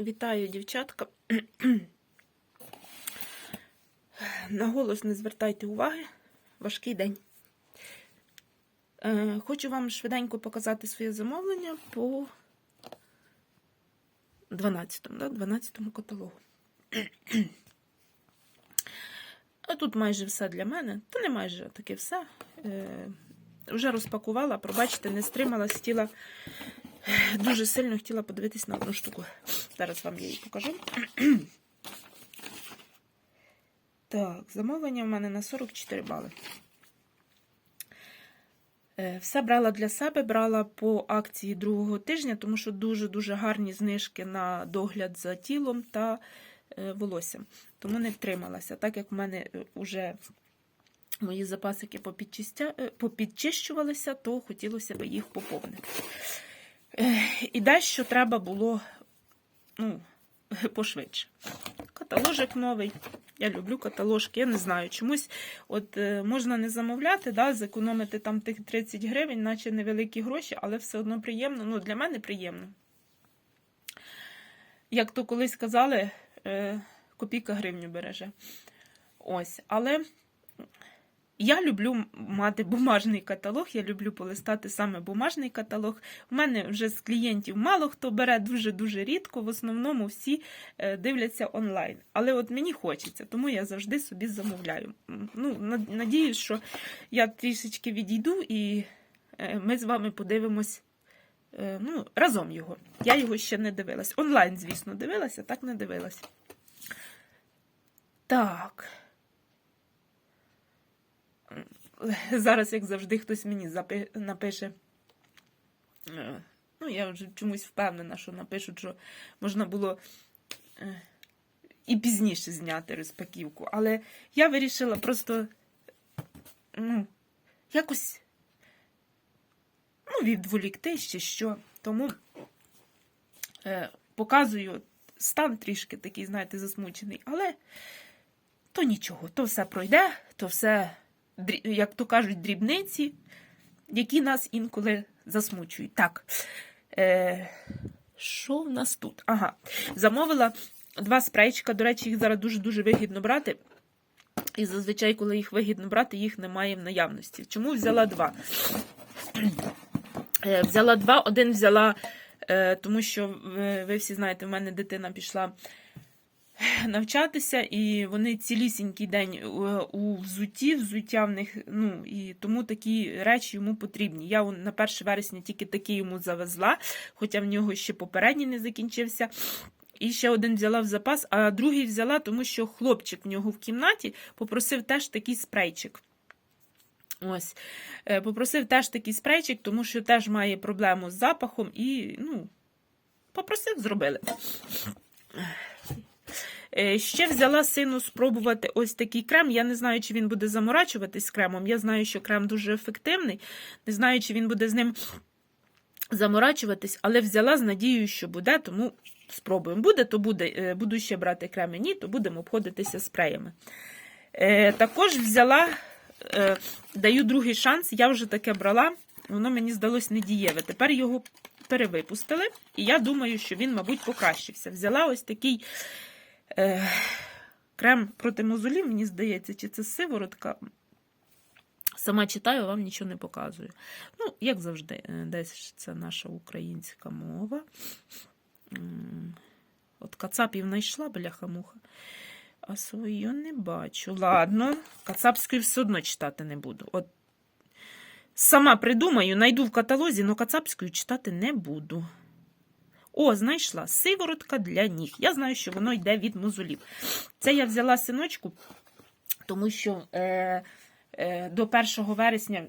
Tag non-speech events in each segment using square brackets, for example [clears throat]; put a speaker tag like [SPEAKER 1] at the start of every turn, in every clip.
[SPEAKER 1] Вітаю, дівчатка. На голос не звертайте уваги. Важкий день. Е, Хочу вам швиденько показати своє замовлення по 12-му, да? 12-му каталогу. А тут майже все для мене. Та не майже таке все. Е, Вже розпакувала, пробачте, не стрималась, хотіла дуже сильно хотіла подивитись на одну штуку. Зараз вам я її покажу. Так, замовлення в мене на 44 бали. Е, Все брала для себе, брала по акції другого тижня, тому що дуже-дуже гарні знижки на догляд за тілом та е, волоссям. Тому не втрималася. Так як в мене вже мої запасики е, попідчищувалися, то хотілося б їх поповнити. І дещо треба було ну, [laughs] пошвидше. Каталожик новий. Я люблю каталожки, я не знаю. Чомусь от е, можна не замовляти, да, зекономити там тих 30 гривень, наче невеликі гроші, але все одно приємно. Ну, для мене приємно. Як то колись казали, е, копійка гривню береже. Ось, але я люблю мати бумажний каталог, я люблю полистати саме бумажний каталог. У мене вже з клієнтів мало хто бере дуже-дуже рідко, в основному всі е, дивляться онлайн. Але от мені хочеться, тому я завжди собі замовляю. Ну, Надіюсь, що я трішечки відійду і е, ми з вами подивимось е, ну, разом його. Я його ще не дивилась. Онлайн, звісно, дивилася, так не дивилась. Так. [laughs] Зараз, як завжди, хтось мені запи- напише. е, Ну, я вже чомусь впевнена, що напишуть, що можна було е, і пізніше зняти розпаківку. Але я вирішила просто ну, якось ну, відволікти чи що. Тому е, показую стан трішки такий, знаєте, засмучений. Але то нічого, то все пройде, то все як то кажуть, дрібниці, які нас інколи засмучують. Так. Е, що в нас тут? Ага. Замовила два спрейчика. До речі, їх зараз дуже-дуже вигідно брати. І зазвичай, коли їх вигідно брати, їх немає в наявності. Чому взяла два? Е, взяла два, один взяла, е, тому що ви, ви всі знаєте, в мене дитина пішла [laughs] навчатися, і вони цілісінький день е, у взутті, взуття в них, ну і тому такі речі йому потрібні. Я на 1 вересня тільки такі йому завезла, хоча в нього ще попередній не закінчився. І ще один взяла в запас, а другий взяла, тому що хлопчик в нього в кімнаті попросив теж такий спрейчик. Ось, Е, попросив теж такий спрейчик, тому що теж має проблему з запахом і, ну, попросив, зробили. Е, Ще взяла сину спробувати ось такий крем. Я не знаю, чи він буде заморачуватись кремом. Я знаю, що крем дуже ефективний. Не знаю, чи він буде з ним заморачуватись, але взяла з надією, що буде, тому спробуємо. Буде, то буде. Е, Буду ще брати креми. Ні, то будемо обходитися спреями. Е, Також взяла, даю другий шанс. Я вже таке брала, воно мені здалось недієве. Тепер його перевипустили, і я думаю, що він, мабуть, покращився. Взяла ось такий. Крем проти мозолів, мені здається, чи це сиворотка. Сама читаю, вам нічого не показую. Ну, як завжди, е, десь це наша українська мова. От кацапів знайшла, бляха-муха. А свою не бачу. Ладно, кацапською все одно читати не буду. От сама придумаю, знайду в каталозі, але кацапською читати не буду. О, знайшла сиворотка для ніг. Я знаю, що воно йде від мозолів. Це я взяла синочку, тому що е, е, до 1 вересня,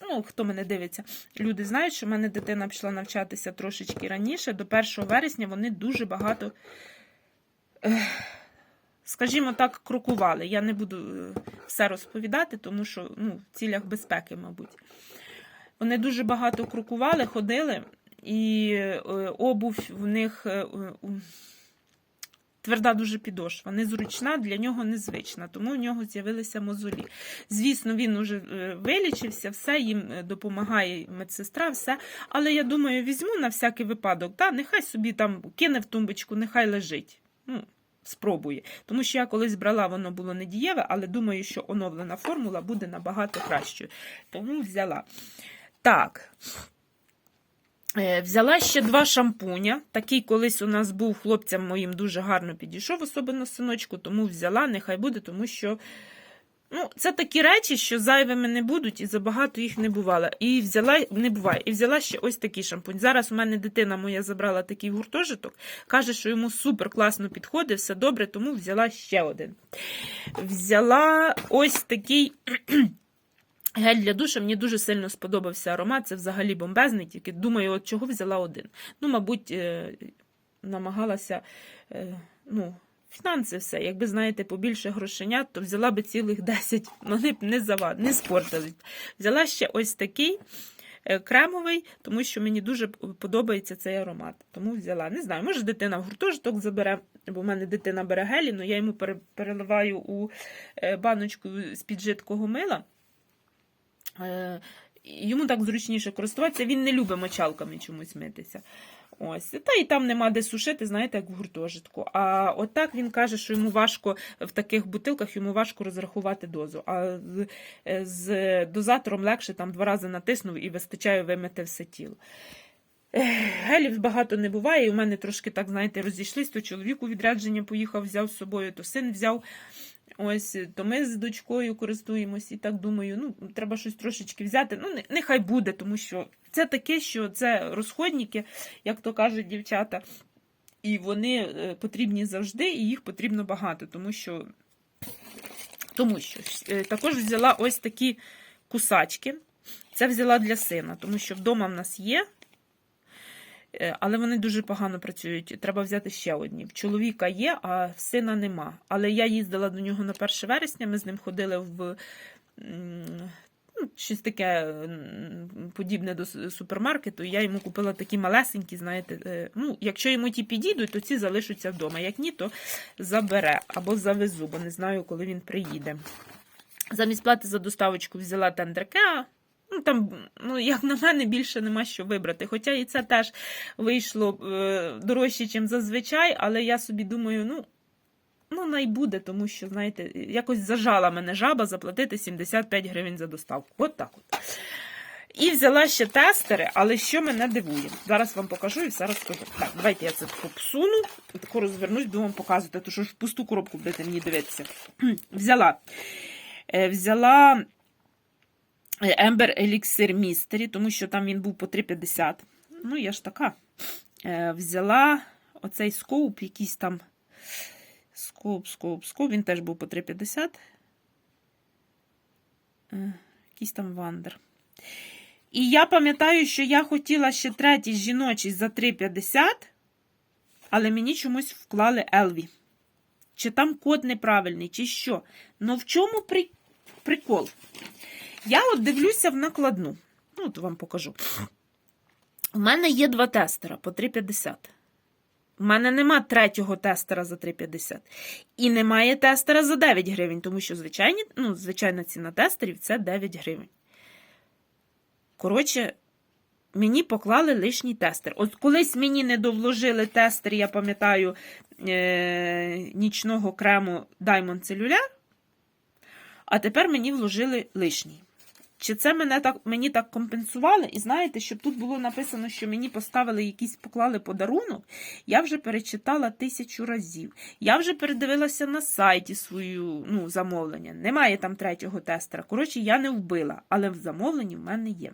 [SPEAKER 1] ну, хто мене дивиться, люди знають, що в мене дитина пішла навчатися трошечки раніше. До 1 вересня вони дуже багато, е, скажімо так, крокували. Я не буду е, все розповідати, тому що ну, в цілях безпеки, мабуть. Вони дуже багато крокували, ходили і е, обув в них е, тверда дуже підошва, незручна, для нього незвична, тому в нього з'явилися мозолі. Звісно, він уже е, вилічився, все їм е, допомагає медсестра, все. Але я думаю, візьму на всякий випадок, та, нехай собі там кине в тумбочку, нехай лежить. Ну, Спробує. Тому що я колись брала, воно було не дієве, але думаю, що оновлена формула буде набагато кращою. Тому взяла. Так. Е, Взяла ще два шампуня. Такий колись у нас був хлопцям моїм дуже гарно підійшов, особливо синочку, тому взяла, нехай буде, тому що ну, це такі речі, що зайвими не будуть, і забагато їх не бувало. І взяла, не буває. І взяла ще ось такий шампунь. Зараз у мене дитина моя забрала такий гуртожиток, каже, що йому супер класно підходить, все добре, тому взяла ще один. Взяла ось такий. Гель для душу мені дуже сильно сподобався аромат. Це взагалі бомбезний, тільки думаю, от чого взяла один. Ну, мабуть, е, намагалася, е, ну, фінанси все. Якби, знаєте, побільше грошенят, то взяла би цілих 10, вони б не завад, не спортили. Взяла ще ось такий е, кремовий, тому що мені дуже подобається цей аромат. Тому взяла. Не знаю, може дитина в гуртожиток забере, бо в мене дитина бере гелі, але я йому переливаю у баночку з-під жидкого мила. Е, Йому так зручніше користуватися, він не любить мочалками чомусь митися. Ось. Та і там нема де сушити, знаєте, як в гуртожитку. А отак він каже, що йому важко в таких бутилках йому важко розрахувати дозу. А з, е, дозатором легше там два рази натиснув і вистачає вимити все тіло. Гелів багато не буває, і у мене трошки так, знаєте, розійшлись, то чоловік у відрядження поїхав, взяв з собою, то син взяв. Ось, то ми з дочкою користуємось і так думаю, ну, треба щось трошечки взяти. Ну, нехай буде, тому що це таке, що це розходники, як то кажуть дівчата, і вони е, потрібні завжди, і їх потрібно багато, тому що, тому що е, також взяла ось такі кусачки. Це взяла для сина, тому що вдома в нас є. Е, Але вони дуже погано працюють. Треба взяти ще одні. Чоловіка є, а сина нема. Але я їздила до нього на 1 вересня. Ми з ним ходили в ну, щось таке подібне до супермаркету. Я йому купила такі малесенькі, знаєте. е, Ну, якщо йому ті підійдуть, то ці залишаться вдома. Як ні, то забере або завезу, бо не знаю, коли він приїде. Замість плати за доставочку взяла тендерке. Ну, там, ну, як на мене, більше нема що вибрати. Хоча і це теж вийшло е, дорожче, ніж зазвичай, але я собі думаю, ну, ну, най буде, тому що, знаєте, якось зажала мене жаба заплатити 75 гривень за доставку. От так от. І взяла ще тестери, але що мене дивує. Зараз вам покажу і все розкажу. Так, давайте я це і тако розвернусь, буду вам показувати, тому що ж пусту коробку будете мені дивитися. [clears throat] взяла. Е, Взяла Ембер Еліксир Містері, тому що там він був по 3,50. Ну, я ж така. Е, Взяла оцей скоуп, якийсь там. Скоуп, скоуп, скоуп. Він теж був по 3,50. Е, Якийсь там вандер. І я пам'ятаю, що я хотіла ще третій жіночий за 3,50, але мені чомусь вклали Елві. Чи там код неправильний, чи що. Ну в чому при... прикол? Я от дивлюся в накладну. Ну, от вам покажу. У мене є два тестера по 3,50. У мене нема третього тестера за 3,50. І немає тестера за 9 гривень, тому що звичайні, ну, звичайна ціна тестерів це 9 гривень. Коротше, мені поклали лишній тестер. От колись мені не довложили тестер, я пам'ятаю, е- нічного крему Diamond Cellular, а тепер мені вложили лишній. Чи це мене так, мені так компенсували? І знаєте, щоб тут було написано, що мені поставили якийсь поклали подарунок, я вже перечитала тисячу разів. Я вже передивилася на сайті свою ну, замовлення. Немає там третього тестера. Коротше, я не вбила, але в замовленні в мене є.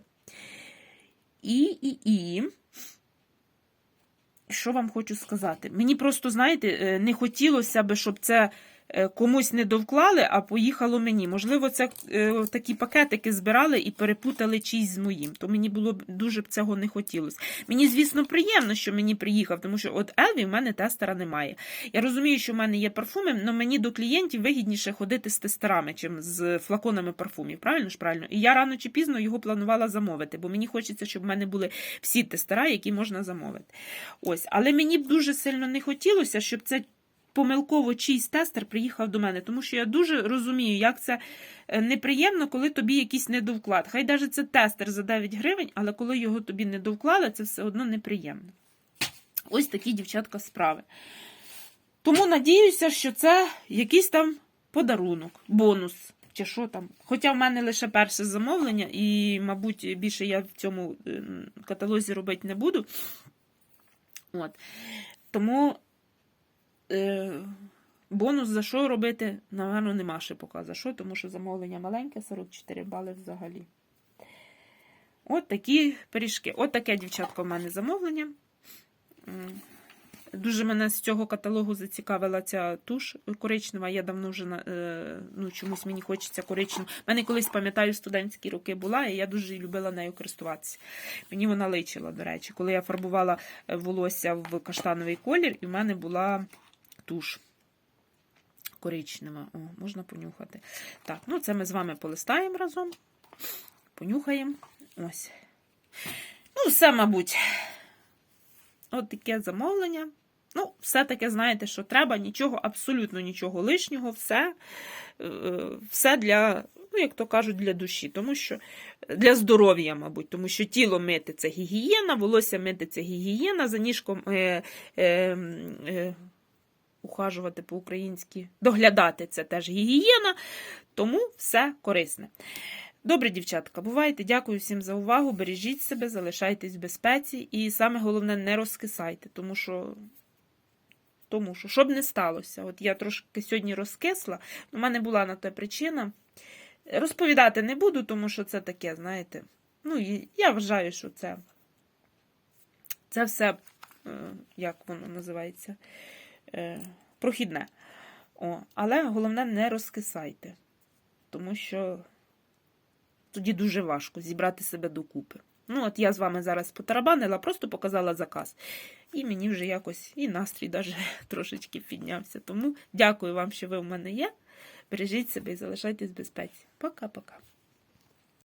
[SPEAKER 1] І, і, і. Що вам хочу сказати? Мені просто, знаєте, е, не хотілося би, щоб це комусь не довклали, а поїхало мені. Можливо, це е, такі пакетики збирали і перепутали чийсь з моїм. То мені було б дуже б цього не хотілося. Мені, звісно, приємно, що мені приїхав, тому що от Елві в мене тестера немає. Я розумію, що в мене є парфуми, але мені до клієнтів вигідніше ходити з тестерами, чим з флаконами парфумів. Правильно ж правильно? І я рано чи пізно його планувала замовити, бо мені хочеться, щоб в мене були всі тестера, які можна замовити. Ось, але мені б дуже сильно не хотілося, щоб це помилково чийсь тестер приїхав до мене, тому що я дуже розумію, як це е, неприємно, коли тобі якийсь недовклад. Хай навіть це тестер за 9 гривень, але коли його тобі не довклали, це все одно неприємно. Ось такі дівчатка справи. Тому надіюся, що це якийсь там подарунок, бонус. Чи що там. Хоча в мене лише перше замовлення, і, мабуть, більше я в цьому е, каталозі робити не буду. От. Тому е, бонус за що робити, напевно, нема ще поки за що, тому що замовлення маленьке, 44 бали взагалі. От такі пиріжки. От таке, дівчатка, в мене замовлення. Дуже мене з цього каталогу зацікавила ця туш коричнева. Я давно вже е, ну, чомусь мені хочеться коричневу. У мене колись, пам'ятаю, студентські роки була, і я дуже любила нею користуватися. Мені вона личила, до речі, коли я фарбувала е, волосся в каштановий колір, і в мене була туш коричнева. О, можна понюхати. Так, ну це ми з вами полистаємо разом. Понюхаємо. Ось. Ну, все, мабуть. От таке замовлення. Ну, все таке, знаєте, що треба, нічого, абсолютно нічого лишнього, все, е, все для, ну, як то кажуть, для душі, тому що для здоров'я, мабуть, тому що тіло мити це гігієна, волосся мити це гігієна, за ніжком е, е, е, ухажувати по-українськи, доглядати це теж гігієна, тому все корисне. Добре, дівчатка, бувайте. Дякую всім за увагу. Бережіть себе, залишайтесь в безпеці. І саме головне, не розкисайте, тому що, тому що, щоб не сталося. От я трошки сьогодні розкисла, у мене була на те причина. Розповідати не буду, тому що це таке, знаєте. Ну, і я вважаю, що це, це все, е, як воно називається, прохідне. О, але головне, не розкисайте, тому що тоді дуже важко зібрати себе докупи. Ну, от я з вами зараз потарабанила, просто показала заказ. І мені вже якось і настрій даже [laughs] трошечки піднявся. Тому дякую вам, що ви в мене є. Бережіть себе і залишайтесь в безпеці. Пока-пока.